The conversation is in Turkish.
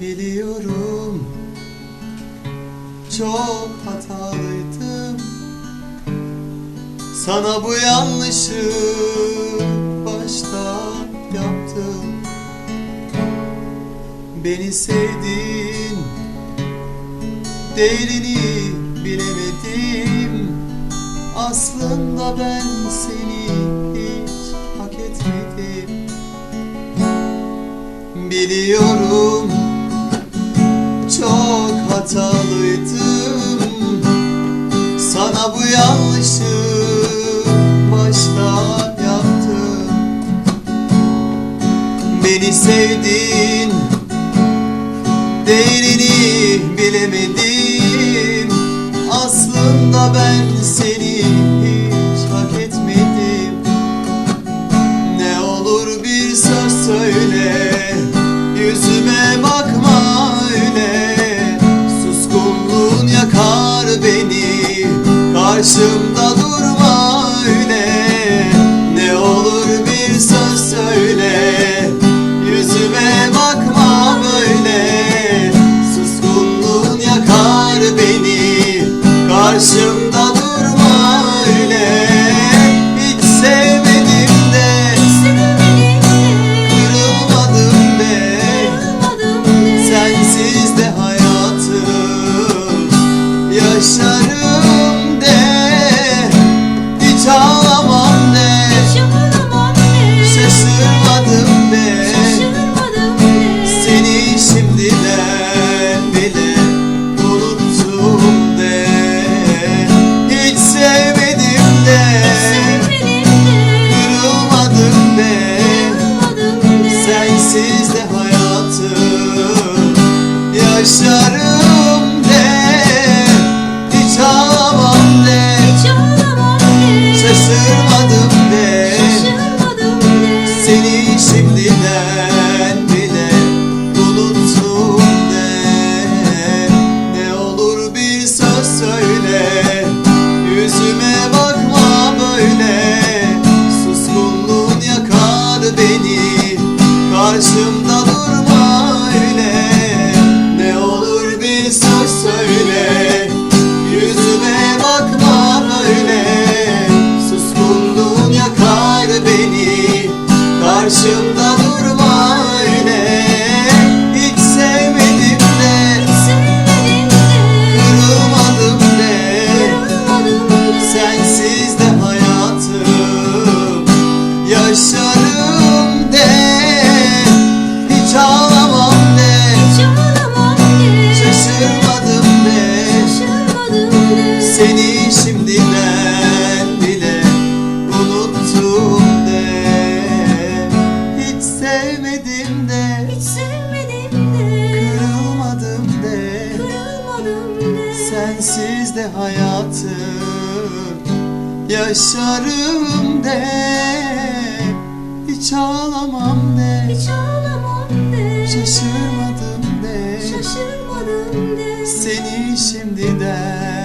biliyorum. Çok hatalıydım. Sana bu yanlışı başta yaptım. Beni sevdin Değerini bilemedim Aslında ben seni hiç hak etmedim. Biliyorum hatalıydım Sana bu yanlışı baştan yaptım. Beni sevdiğin consumed. sensiz de hayatı yaşarım de hiç ağlamam de, hiç ağlamam de. şaşırırım. Brazil sensiz de hayatı Yaşarım de. Hiç ağlamam de. Hiç ağlamam de. Şaşırmadım de. Şaşırmadım de. Seni şimdiden